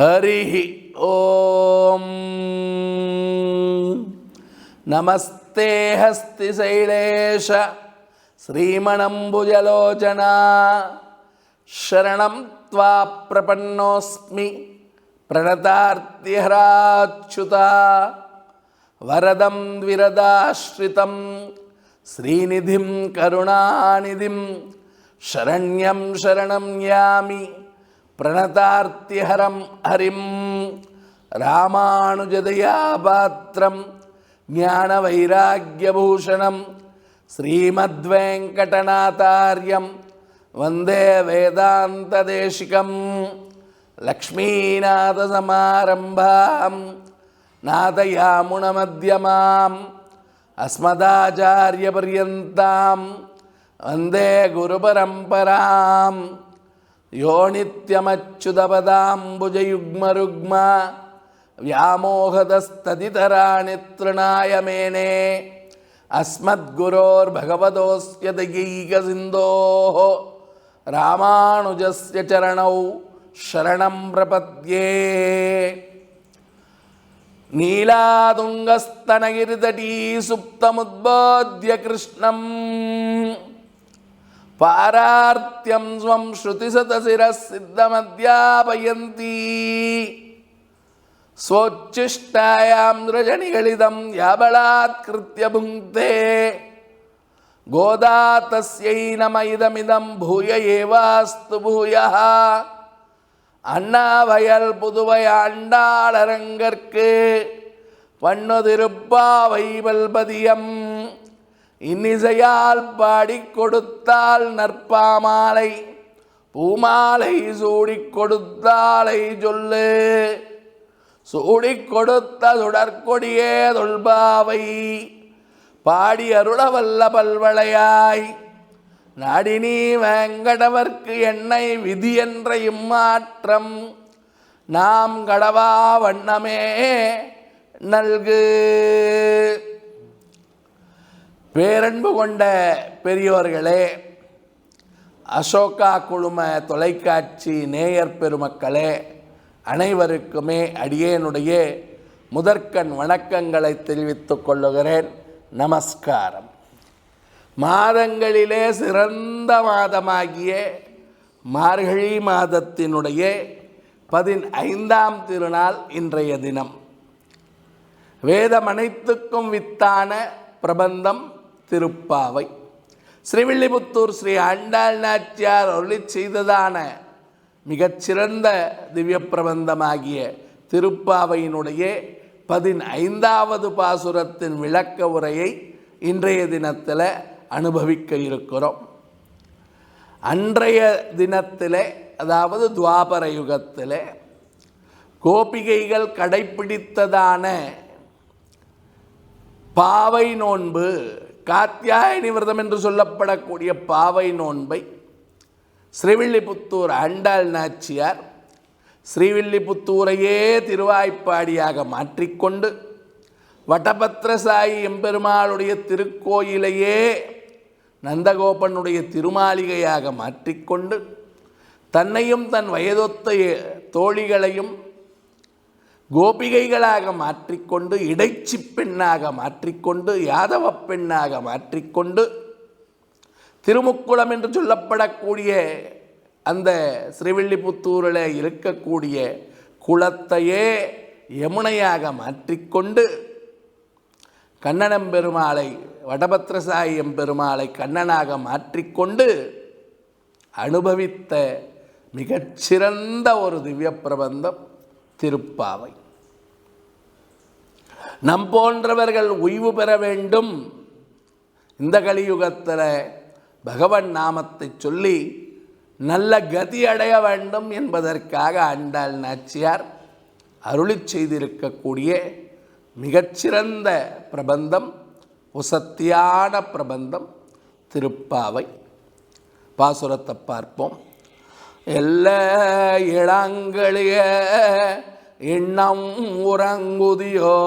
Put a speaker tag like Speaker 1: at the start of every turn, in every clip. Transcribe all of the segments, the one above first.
Speaker 1: హరి ఓం. నమస్తే హస్తి శైలేష శ్రీమణంబుజలోచన. శరణం త్వా ప్రపన్నోస్మి ప్రణతార్తిహరాచ్యుత. వరదం విరదాశ్రితం శ్రీనిధిం కరుణానిధిం శరణ్యం శరణం యామి. यामि प्रणतार्तिहरं हरिं रामानुजदयापात्रं ज्ञानवैराग्यभूषणं श्रीमद्वेङ्कटनाथार्यं वन्दे वेदान्तदेशिकं लक्ष्मीनाथसमारम्भां नाथयामुणमध्यमाम् अस्मदाचार्यपर्यन्तां वन्दे गुरुपरम्पराम् ಯೋನಿತ್ಯಮಚ್ಯುತಪದಾಂಬುಜಯುಗ್ಮರುಗ್ಮ ವ್ಯಾಮೋಹದ ಸ್ಥಿತರಾಣಿ ತೃಣಾಯ ಮೇನೆ ಅಸ್ಮದ್ಗುರೋರ್ಭಗವತೋಸ್ಯ ಸಿಂಧೋ ರಾಮಾನುಜಸ್ಯ ಚರಣೌ ಶರಣಂ ಪ್ರಪದ್ಯೇ ನೀಲಾದುಂಗಸ್ತನಗಿರಿದಟೀ ಸುಪ್ತ ಮುದ್ಬೋಧ್ಯ ಕೃಷ್ಣಂ பாரார்த்தியம் ஸ்வம் ஸ்ருதிசதசிர சித்தமத்யாபயந்தி ஸ்வோச்சிஷ்டாயாம் ரஜனிகளிதம் யாபலாத் கிருத்திய புங்கே கோதா தஸ்யை நம இதமிதம் பூய ஏவாஸ்து பூயா அண்ணாவயல் புதுவை ஆண்டாளரங்கற்கு வண்ணு வல்பதியம். இன்னிசையால் பாடி கொடுத்தால் நற்பாமாலை. பூமாலை சூடி கொடுத்தாலை சொல்லு. சூடி கொடுத்த சுடற்கொடியே தொல்பாவை. பாடி அருளவல்ல பல்வளையாய். நாடினி வேங்கடவர்க்கு என்னை விதி என்ற இம்மாற்றம். நாம் கடவா வண்ணமே நல்கு. பேரன்பு கொண்ட பெரியோர்களே அசோகா குழும தொலைக்காட்சி நேயர் பெருமக்களே அனைவருக்குமே அடியேனுடைய முதற்கண் வணக்கங்களை தெரிவித்துக் கொள்ளுகிறேன். நமஸ்காரம். மாதங்களிலே சிறந்த மாதமாகிய மார்கழி மாதத்தினுடைய பதினைந்தாம் திருநாள் இன்றைய தினம். வேதம் அனைத்துக்கும் வித்தான பிரபந்தம் திருப்பாவை. ஸ்ரீவில்லிபுத்தூர் ஸ்ரீ ஆண்டாள் நாச்சியார் அருளி செய்ததான மிகச்சிறந்த திவ்ய பிரபந்தமாகிய திருப்பாவையினுடைய பதினைந்தாவது பாசுரத்தின் விளக்க உரையை இன்றைய தினத்தில் அனுபவிக்க இருக்கிறோம். அன்றைய தினத்தில் அதாவது துவாபர யுகத்தில் கோபிகைகள் கடைப்பிடித்ததான பாவை நோன்பு காத்தியாயணி விரதம் என்று சொல்லப்படக்கூடிய பாவை நோன்பை ஸ்ரீவில்லிபுத்தூர் ஆண்டாள் நாச்சியார் ஸ்ரீவில்லிபுத்தூரையே திருவாய்ப்பாடியாக மாற்றிக்கொண்டு வட்டபத்திரசாயி எம்பெருமாளுடைய திருக்கோயிலையே நந்தகோபனுடைய திருமாளிகையாக மாற்றிக்கொண்டு தன்னையும் தன் வயதொத்த தோழிகளையும் கோபிகைகளாக மாற்றிக்கொண்டு இடைச்சி பெண்ணாக மாற்றிக்கொண்டு யாதவ பெண்ணாக மாற்றிக்கொண்டு திருமுக்குளம் என்று சொல்லப்படக்கூடிய அந்த ஸ்ரீவில்லிபுத்தூரில் இருக்கக்கூடிய குளத்தையே யமுனையாக மாற்றிக்கொண்டு கண்ணனம்பெருமாளை வடபத்ரசாயி எம்பெருமாளை கண்ணனாக மாற்றிக்கொண்டு அனுபவித்த மிகச்சிறந்த ஒரு திவ்ய பிரபந்தம் திருப்பாவை. நம் போன்றவர்கள் ஓய்வு பெற வேண்டும். இந்த கலியுகத்தில் பகவன் நாமத்தை சொல்லி நல்ல கதி அடைய வேண்டும் என்பதற்காக ஆண்டாள் நாச்சியார் அருளி செய்திருக்கக்கூடிய மிகச்சிறந்த பிரபந்தம் உசத்தியான பிரபந்தம் திருப்பாவை. பாசுரத்தை பார்ப்போம். எல்ல இளங்களிய இன்னம் உறங்குதியோ?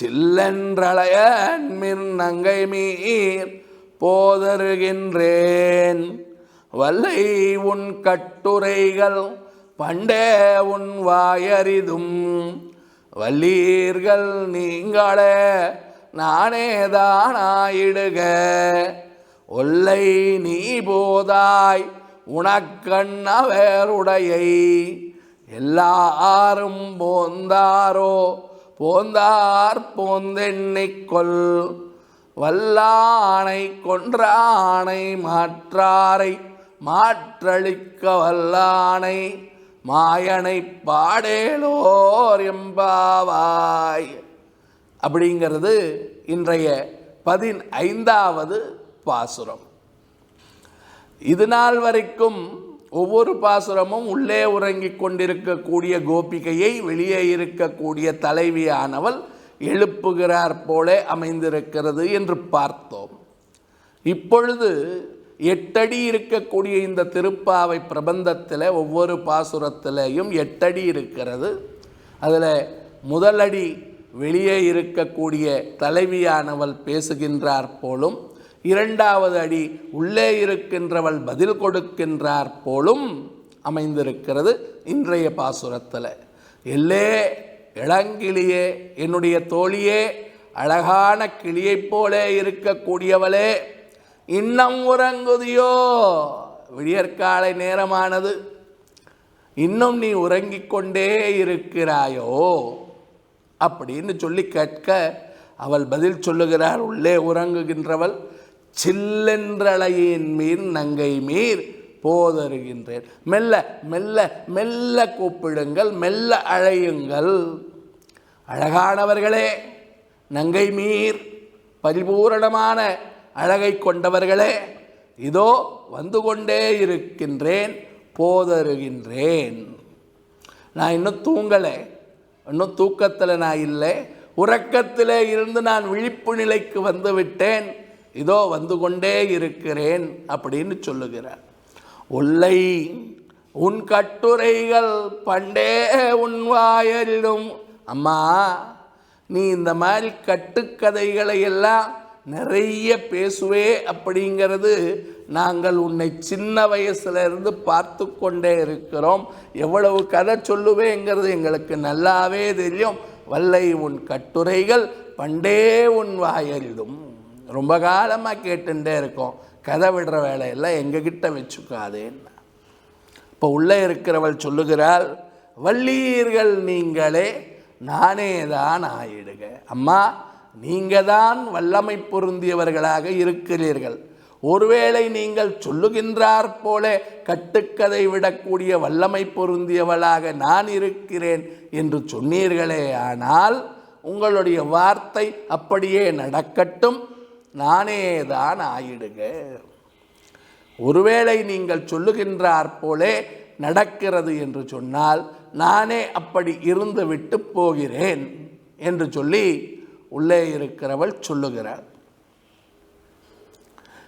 Speaker 1: சில்லென்றளைய மின்னங்கை மீர் போதருகின்றேன். வல்லை உன் கட்டுரைகள் பண்டே உன் வாயறிதும். வல்லீர்கள் நீங்களே நானேதானாயிடுக ஒல்லை நீ போதாய் உனக்கண்ண வேறுடையை எல்லாரும் போந்தாரோ? போந்தார் போந்தெண்ணிக்கொள். வல்லானை கொன்றானை மாற்றாரை மாற்றளிக்க வல்லானை மாயனை பாடேலோர் எம்பாவாய். அப்படிங்கிறது இன்றைய பதின் ஐந்தாவது பாசுரம். இது நாள் வரைக்கும் ஒவ்வொரு பாசுரமும் உள்ளே உறங்கிக் கொண்டிருக்கக்கூடிய கோபிகையை வெளியே இருக்கக்கூடிய தலைவியானவள் எழுப்புகிறார் போலே அமைந்திருக்கிறது என்று பார்த்தோம். இப்பொழுது எட்டடி இருக்கக்கூடிய இந்த திருப்பாவை பிரபந்தத்தில் ஒவ்வொரு பாசுரத்திலையும் எட்டடி இருக்கிறது. அதில் முதலடி வெளியே இருக்கக்கூடிய தலைவியானவள் பேசுகின்றார் போலும் இரண்டாவது அடி உள்ளே இருக்கின்றவள் பதில் கொடுக்கின்றார் போலும் அமைந்திருக்கிறது இன்றைய பாசுரத்தில். எல்லே இளங்கிளியே என்னுடைய தோழியே அழகான கிளியைப் போலே இருக்கக்கூடியவளே இன்னம் உறங்குதியோ? விடியற்காலை நேரமானது. இன்னும் நீ உறங்கிக் கொண்டே இருக்கிறாயோ? அப்படின்னு சொல்லி கேட்க அவள் பதில் சொல்லுகிறார். உள்ளே உறங்குகின்றவள். சில்லென்றளையின் மீன் நங்கை மீர் போதருகின்றேன். மெல்ல மெல்ல மெல்ல கூப்பிடுங்கள் மெல்ல அழையுங்கள். அழகானவர்களே நங்கை மீர் பரிபூரணமான அழகை கொண்டவர்களே இதோ வந்து கொண்டே இருக்கின்றேன் போதருகின்றேன். நான் இன்னும் தூங்கலை இன்னும் தூக்கத்தில் நான் இல்லை. உறக்கத்தில் இருந்து நான் விழிப்பு நிலைக்கு வந்துவிட்டேன் இதோ வந்து கொண்டே இருக்கிறேன் அப்படின்னு சொல்லுகிறார். உள்ளை உன் கட்டுரைகள் பண்டே உன் வாயலிடும் அம்மா நீ இந்த மாதிரி கட்டுக்கதைகளை எல்லாம் நிறைய பேசுவே அப்படிங்கிறது நாங்கள் உன்னை சின்ன வயசுலேருந்து பார்த்து கொண்டே இருக்கிறோம். எவ்வளவு கதை சொல்லுவேங்கிறது எங்களுக்கு நல்லாவே தெரியும். வல்லை உன் கட்டுரைகள் பண்டே உன் வாயலிடும் ரொம்ப காலமாக கேட்டுட்டே இருக்கோம். கதை விடுற வேலையெல்லாம் எங்ககிட்ட வச்சுக்காதேன்னு. இப்போ உள்ளே இருக்கிறவள் சொல்லுகிறாள் வள்ளீர்கள் நீங்களே நானே தான் ஆயிடுக. அம்மா நீங்கள் தான் வல்லமை பொருந்தியவர்களாக இருக்கிறீர்கள். ஒருவேளை நீங்கள் சொல்லுகின்றார் போல கட்டுக்கதை விடக்கூடிய வல்லமை பொருந்தியவளாக நான் இருக்கிறேன் என்று சொன்னீர்களே ஆனால் உங்களுடைய வார்த்தை அப்படியே நடக்கட்டும். நானே தான் ஆயிடுக ஒருவேளை நீங்கள் சொல்லுகின்றார் போலே நடக்கிறது என்று சொன்னால் நானே அப்படி இருந்து விட்டு போகிறேன் என்று சொல்லி உள்ளே இருக்கிறவள் சொல்லுகிறாள்.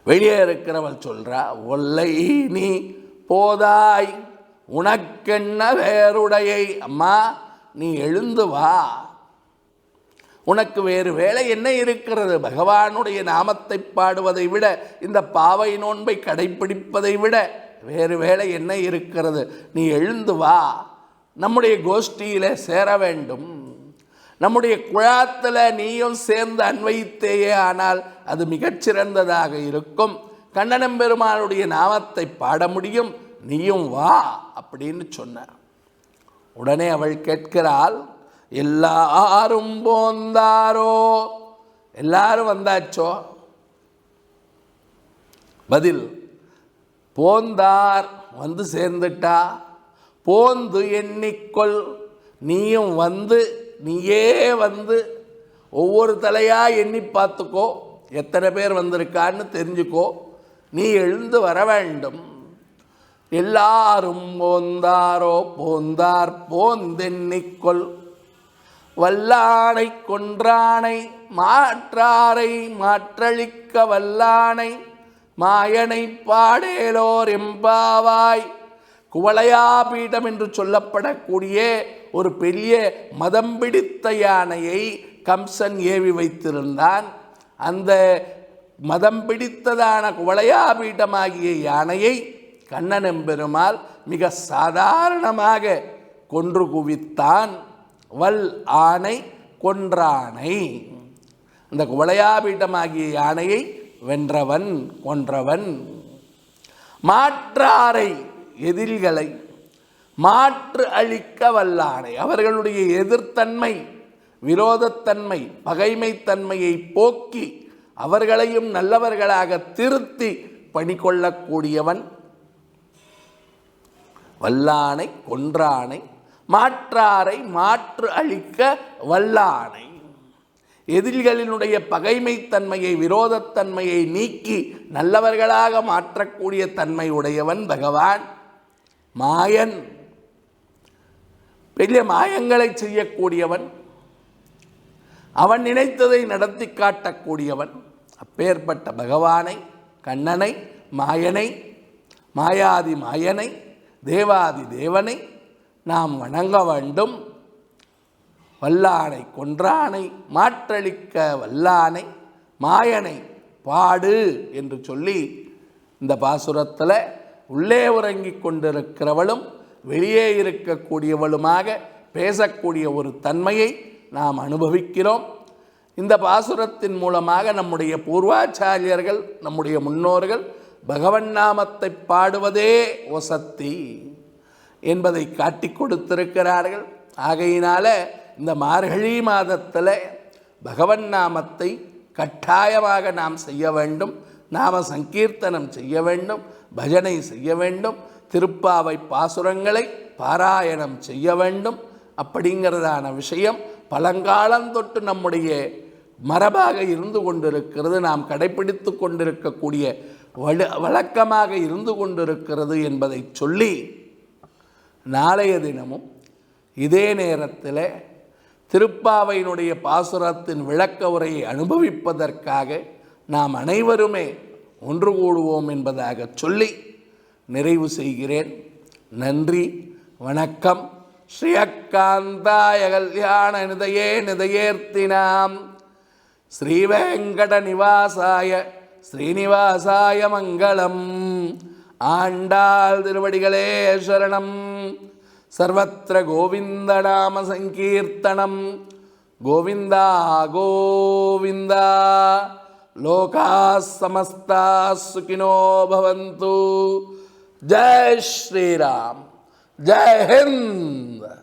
Speaker 1: வெளியே இருக்கிறவள் சொல்றா ஒல்லை நீ போதாய் உனக்கென்ன வேறுடையை? அம்மா நீ எழுந்து வா. உனக்கு வேறு வேலை என்ன இருக்கிறது? பகவானுடைய நாமத்தை பாடுவதை விட இந்த பாவை நோன்பை கடைப்பிடிப்பதை விட வேறு வேலை என்ன இருக்கிறது? நீ எழுந்து வா. நம்முடைய கோஷ்டியில் சேர வேண்டும். நம்முடைய குழாத்தில் நீயும் சேர்ந்து அன்வைத்தேயே ஆனால் அது மிகச்சிறந்ததாக இருக்கும். கண்ணனம் பெருமானுடைய நாமத்தை பாட முடியும். நீயும் வா அப்படின்னு சொன்னார். உடனே அவள் கேட்கிறாள் எல்லாரும் போந்தாரோ? எல்லாரும் வந்தாச்சோ? பதில் போந்தார் வந்து சேர்ந்துட்டா? போந்து எண்ணிக்கொள் நீயும் வந்து நீயே வந்து. ஒவ்வொரு தலையாக எண்ணி பார்த்துக்கோ. எத்தனை பேர் வந்திருக்கான்னு தெரிஞ்சுக்கோ. நீ எழுந்து வர வேண்டும். எல்லாரும் போந்தாரோ? போந்தார் போந்தெண்ணிக்கொள். வல்லானை கொன்றானை மாற்றாரை மாற்றளிக்க வல்லானை மாயனை பாடேலோர் எம்பாவாய். குவளையாபீடம் என்று சொல்லப்படக்கூடிய ஒரு பெரிய மதம் பிடித்த யானையை கம்சன் ஏவி வைத்திருந்தான். அந்த மதம் பிடித்ததான குவளையாபீடமாகிய யானையை கண்ணன் எம்பெருமாள் மிக சாதாரணமாக கொன்று குவித்தான். வல் ஆணை கொன்றானை. அந்த குவளையாபீட்டமாகிய யானையை வென்றவன் கொன்றவன். மாற்றாரை எதிரிகளை மாற்று அழிக்க வல்லானை. அவர்களுடைய எதிர்த்தன்மை விரோதத்தன்மை பகைமைத்தன்மையை போக்கி அவர்களையும் நல்லவர்களாக திருத்தி பணிகொள்ளக்கூடியவன் வல்லானை கொன்றானை மாற்றாரை மாற்று அழிக்க வல்லானை. எதிரிகளினுடைய பகைமைத்தன்மையை விரோதத்தன்மையை நீக்கி நல்லவர்களாக மாற்றக்கூடிய தன்மை உடையவன் பகவான் மாயன். பெரிய மாயங்களை செய்யக்கூடியவன் அவன் நினைத்ததை நடத்தி காட்டக்கூடியவன் அப்பேற்பட்ட பகவானை கண்ணனை மாயனை மாயாதி மாயனை தேவாதி தேவனை நாம் வணங்க வேண்டும். வல்லானை கொன்றானை மாற்றளிக்க வல்லானை மாயனை பாடு என்று சொல்லி இந்த பாசுரத்தில் உள்ளே உறங்கிக் கொண்டிருக்கிறவளும் வெளியே இருக்கக்கூடியவளுமாக பேசக்கூடிய ஒரு தன்மையை நாம் அனுபவிக்கிறோம். இந்த பாசுரத்தின் மூலமாக நம்முடைய பூர்வாச்சாரியர்கள் நம்முடைய முன்னோர்கள் பகவன் நாமத்தை பாடுவதே ஒசத்தி என்பதை காட்டிக் கொடுத்திருக்கிறார்கள். ஆகையினால இந்த மார்கழி மாதத்தில் பகவன் நாமத்தை கட்டாயமாக நாம் செய்ய வேண்டும். நாம சங்கீர்த்தனம் செய்ய வேண்டும் பஜனை செய்ய வேண்டும் திருப்பாவை பாசுரங்களை பாராயணம் செய்ய வேண்டும். அப்படிங்கிறதான விஷயம் பழங்காலந்தொட்டு நம்முடைய மரபாக இருந்து கொண்டிருக்கிறது. நாம் கடைபிடித்து கொண்டிருக்கக்கூடிய வழக்கமாக இருந்து கொண்டிருக்கிறது என்பதை சொல்லி நாளைய தினமும் இதே நேரத்தில் திருப்பாவையினுடைய பாசுரத்தின் விளக்க உரையை அனுபவிப்பதற்காக நாம் அனைவருமே ஒன்று கூடுவோம் என்பதாக சொல்லி நிறைவு செய்கிறேன். நன்றி வணக்கம். ஸ்ரீயக்காந்தாய கல்யாண நிதையே நிதையேர்த்தினாம். ஸ்ரீவேங்கட நிவாசாய ஸ்ரீனிவாசாய மங்களம். ஆண்டாள் திருவடிகளே சரணம். సర్వత్ర గోవిందనామ సంకీర్తనం గోవింద గోవింద. లోకా సమస్త సుఖినో భవంతు. జై శ్రీరామ్. జై హింద్.